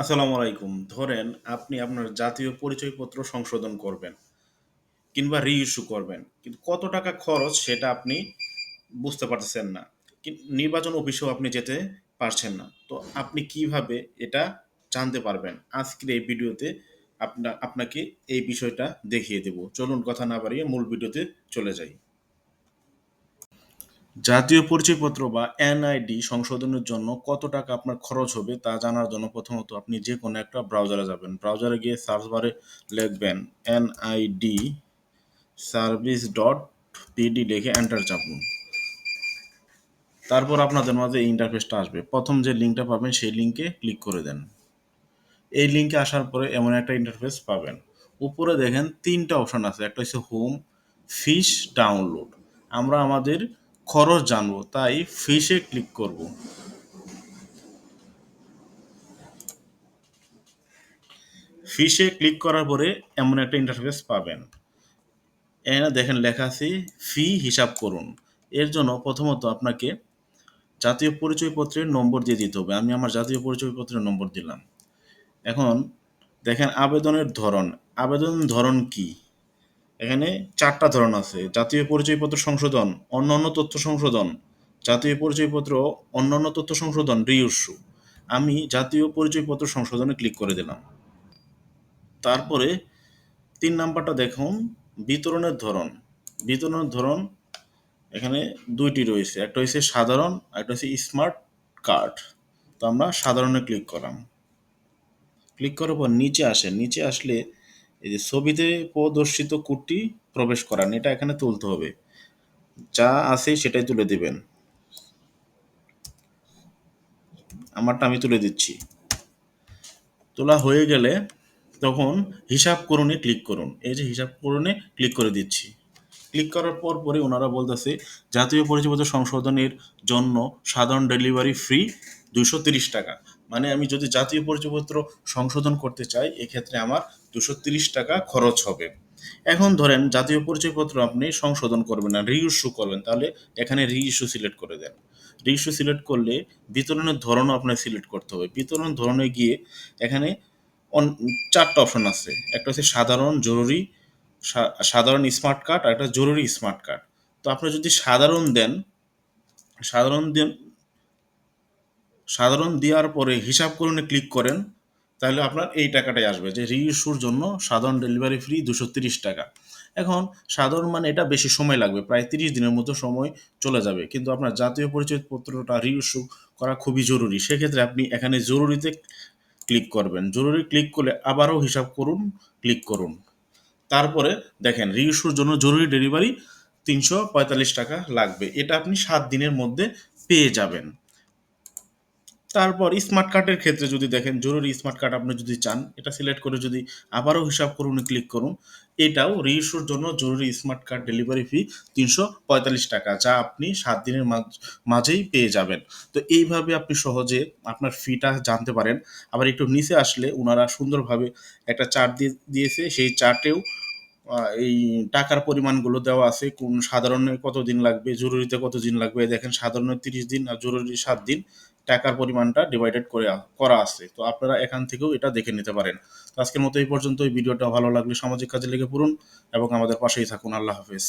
আসসালামু আলাইকুম। ধরেন আপনি আপনার জাতীয় পরিচয়পত্র সংশোধন করবেন কিংবা রিইস্যু করবেন। কিন্তু কত টাকা খরচ সেটা আপনি বুঝতে পারতেছেন না। নির্বাচন অফিসেও আপনি যেতে পারছেন না। তো আপনি কীভাবে এটা জানতে পারবেন? আজকের এই ভিডিওতে আপনা আপনাকে এই বিষয়টা দেখিয়ে দেব। চলুন কথা না বাড়িয়ে মূল ভিডিওতে চলে যাই। জাতীয় পরিচয়পত্র বা এনআইডি সংশোধনের জন্য কত টাকা আপনার খরচ হবে তা জানার জন্য প্রথমত আপনি যে কোনো একটা ব্রাউজারে যাবেন। ব্রাউজারে গিয়ে সার্চ বারে লিখবেন এনআইডি সার্ভিস ডট পিডি লিখে এন্টার চাপুন। তারপর আপনাদের মাঝে এই ইন্টারফেসটা আসবে। প্রথম যে লিঙ্কটা পাবেন সেই লিঙ্কে ক্লিক করে দেন। এই লিঙ্কে আসার পরে এমন একটা ইন্টারফেস পাবেন। উপরে দেখেন তিনটা অপশন আছে। একটা হচ্ছে হোম ফিশ ডাউনলোড আমরা আমাদের খরচ জানব, তাই ফিশে ক্লিক করব। ফিশে ক্লিক করার পরে এমন একটা ইন্টারফেস পাবেন। এখানে দেখেন লেখা আছে ফি হিসাব করুন। এর জন্য প্রথমত আপনাকে জাতীয় পরিচয়পত্রের নম্বর দিয়ে দিতে হবে। আমি আমার জাতীয় পরিচয়পত্রের নম্বর দিলাম। এখন দেখেন আবেদনের ধরন। আবেদনের ধরন কি? এখানে চারটা ধরন আছে। জাতীয় পরিচয়পত্র সংশোধন, অন্যান্য তথ্য সংশোধন। জাতীয় পরিচয়পত্র, অন্যান্য তথ্য সংশোধন, রিইস্যু। আমি জাতীয় পরিচয়পত্র সংশোধনে ক্লিক করে দিলাম। তারপরে তিন নাম্বারটা দেখুন, বিতরণের ধরন। বিতরণের ধরন এখানে দুইটি রয়েছে। একটা হচ্ছে সাধারণ, একটা হচ্ছে স্মার্ট কার্ড। তো আমরা সাধারণে ক্লিক করলাম। ক্লিক করার পর নিচে আসে নিচে আসলে এই যে ছবিতে প্রদর্শিত কোডটি প্রবেশ করান এটা এখানে তুলতে হবে। যা আছে সেটাই তুলে দিবেন। আমারটা আমি তুলে দিচ্ছি। তোলা হয়ে গেলে তখন হিসাব করণে ক্লিক করুন। এই যে হিসাব করণে ক্লিক করে দিচ্ছি। ক্লিক করার পর পরে ওনারা বলতেছে, জাতীয় পরিচয়পত্র সংশোধনের জন্য সাধারণ ডেলিভারি ফ্রি দুশো টাকা। মানে আমি যদি জাতীয় পরিচয়পত্র সংশোধন করতে চাই, এক্ষেত্রে আমার দুশো তিরিশ টাকা খরচ হবে। এখন ধরেন জাতীয় পরিচয়পত্র আপনি সংশোধন করবেন না রিইস্যু করবেন তাহলে এখানে রিইস্যু সিলেক্ট করে দেন। রিইস্যু সিলেক্ট করলে বিতরণের ধরনও আপনার সিলেক্ট করতে হবে। বিতরণ ধরনে গিয়ে এখানে চারটা অপশন আছে। একটা হচ্ছে সাধারণ, জরুরি সাধারণ স্মার্ট কার্ড আর একটা জরুরি স্মার্ট কার্ড তো আপনি যদি সাধারণ দেন সাধারণ দেন সাধারণ দেওয়ার পরে হিসাব করণে ক্লিক করেন, তাহলে আপনার এই টাকাটাই আসবে যে রিইস্যুর জন্য সাধারণ ডেলিভারি ফ্রি দুশো টাকা। এখন সাধারণ মানে এটা বেশি সময় লাগবে, প্রায় তিরিশ দিনের মতো সময় চলে যাবে। কিন্তু আপনার জাতীয় পরিচয়পত্রটা রিইস্যু করা খুবই জরুরি। সেক্ষেত্রে আপনি এখানে জরুরিতে ক্লিক করবেন। জরুরি ক্লিক করলে আবারও হিসাব করুন ক্লিক করুন। তারপরে দেখেন রিইস্যুর জন্য জরুরি ডেলিভারি তিনশো পঁয়তাল্লিশ টাকা লাগবে। এটা আপনি সাত দিনের মধ্যে পেয়ে যাবেন। তারপর স্মার্ট কার্ডের ক্ষেত্রে যদি দেখেন, জরুরি স্মার্ট কার্ড আপনি যদি চান, এটা সিলেক্ট করে যদি আবারও হিসাব করুন ক্লিক করুন, এটাও রিইস্যুর জন্য জরুরি স্মার্ট কার্ড ডেলিভারি ফি তিনশো পঁয়তাল্লিশ টাকা, যা আপনি সাত দিনের মাঝ- মাঝেই পেয়ে যাবেন। তো এইভাবে আপনি সহজে আপনার ফিটা জানতে পারেন। আবার একটু নিচে আসলে ওনারা সুন্দরভাবে একটা চার্ট দিয়ে, দিয়েছে, সেই চার্টেও এই টাকার পরিমাণগুলো দেওয়া আছে, কোন সাধারণে কত দিন লাগবে, জরুরিতে কত দিন লাগবে, দেখেন সাধারণে তিরিশ দিন আর জরুরি সাত দিন। টাকার পরিমাণটা ডিভাইডেড করে করা আছে। তো আপনারা এখান থেকেও এটা দেখে নিতে পারেন। তো আজকের মতো এই পর্যন্ত এই ভিডিওটা ভালো লাগলে সামাজিক কাজে লেগে পড়ুন এবং আমাদের পাশেই থাকুন। আল্লাহ হাফেজ।